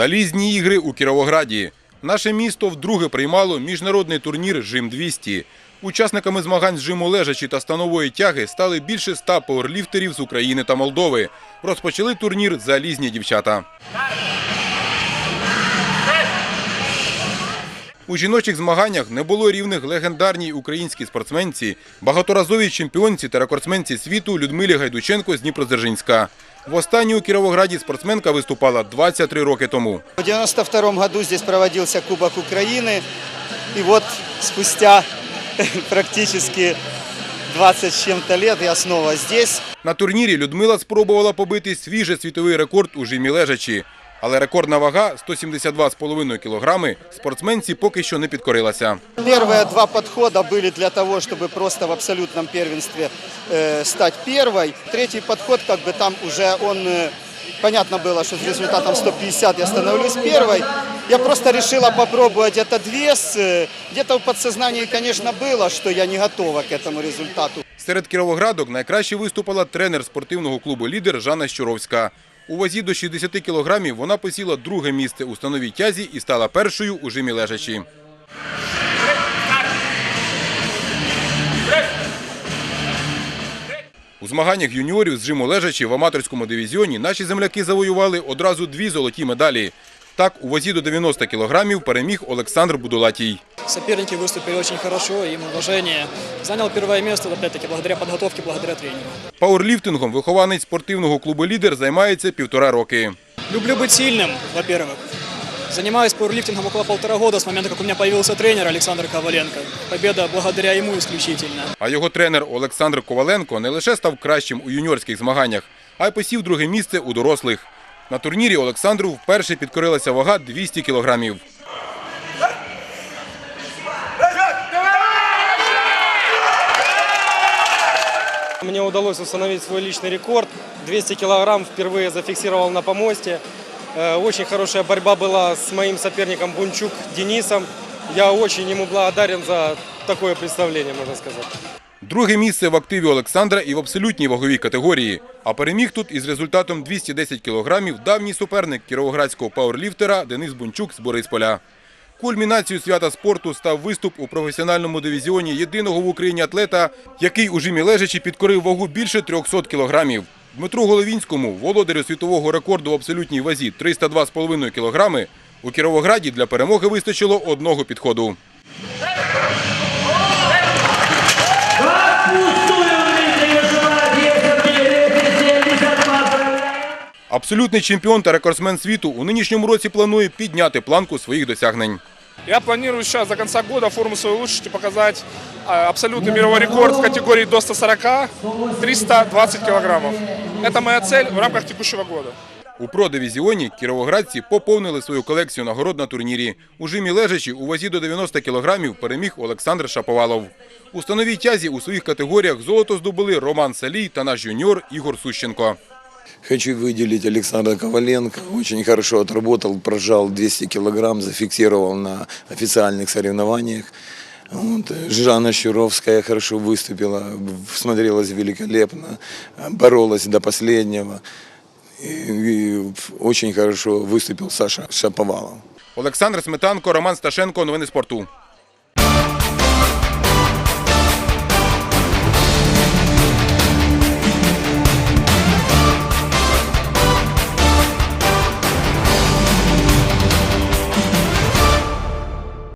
Залізні ігри у Кіровограді. Наше місто вдруге приймало міжнародний турнір Жим 200 Учасниками змагань з жиму лежачі та станової тяги стали більше ста пауерліфтерів з України та Молдови. Розпочали турнір залізні дівчата. У жіночих змаганнях не було рівних легендарній українській спортсменці, багаторазовій чемпіонці та рекордсменці світу Людмилі Гайдученко з Дніпродзержинська. Востаннє у Кіровограді спортсменка виступала 23 роки тому. В 92 году здесь проводился Кубок Украины. И вот спустя практически 20 с чем-то лет я снова здесь. На турнірі Людмила спробувала побити свіжий світовий рекорд у жимі лежачі. Але рекордна вага 172,5 кілограми спортсменці поки що не підкорилася. Первые два подхода были для того, чтобы просто в абсолютном первенстве э, стать первой. Третий подход, как бы там уже он, э, понятно было, что с результатом 150 я становлюсь первой. Я просто решила попробовать этот вес. Э, Где-то в подсознании, конечно, было, что я не готова к этому результату. Серед кіровоградок найкраще виступила тренер спортивного клубу «Лідер» Жанна Щуровська. У вазі до 60 кілограмів вона посіла друге місце у становій тязі і стала першою у жимі лежачі. У змаганнях юніорів з жиму лежачі в аматорському дивізіоні наші земляки завоювали одразу дві золоті медалі. Так, у вазі до 90 кілограмів переміг Олександр Будулатій. Соперники выступили очень хорошо, им уважение. Занял первое место, опять-таки, благодаря подготовке, благодаря тренеру. Пауерліфтингом вихованець спортивного клубу «Лідер» займається півтора роки. Люблю быть сильным, во-первых. Занимаюсь пауэрлифтингом около полтора года с момента, как у меня появился тренер Александр Коваленко. Победа благодаря ему исключительно. А його тренер Олександр Коваленко не лише став кращим у юніорських змаганнях, а й посів друге місце у дорослих. На турнірі Олександру вперше підкорилася вага 200 кілограмів. Мне удалось установить свой личный рекорд. 200 килограмм впервые зафиксировал на помосте. Э, Очень хорошая борьба была с моим соперником Бунчук Денисом. Я очень ему благодарен за такое представление, можно сказать. Друге місце в активі Олександра і в абсолютній ваговій категорії. А переміг тут із результатом 210 кілограмів давній суперник кіровоградського пауерліфтера Денис Бунчук з Борисполя. Кульмінацією свята спорту став виступ у професіональному дивізіоні єдиного в Україні атлета, який у жимі лежачі підкорив вагу більше 300 кілограмів. Дмитру Головінському, володарю світового рекорду в абсолютній вазі 302,5 кілограми, у Кіровограді для перемоги вистачило одного підходу. Абсолютний чемпіон та рекордсмен світу у нинішньому році планує підняти планку своїх досягнень. Я планирую сейчас до конца года форму свою улучшить и показать абсолютный мировой рекорд в категории до 140 320 килограммов. Это моя цель в рамках текущего года. У продивізіоні кіровоградці поповнили свою колекцію нагород на турнірі. У жимі лежачі у вазі до 90 кілограмів переміг Олександр Шаповалов. У становій тязі у своїх категоріях золото здобули Роман Салій та наш юніор Ігор Сущенко. Хочу выделить Александра Коваленко. Очень хорошо отработал, прожал 200 килограмм, зафиксировал на официальных соревнованиях. Вот. Жанна Щуровская хорошо выступила, смотрелась великолепно, боролась до последнего. И, и очень хорошо выступил Саша Шаповалов. Олександр Сметанко, Роман Сташенко. Новини спорту.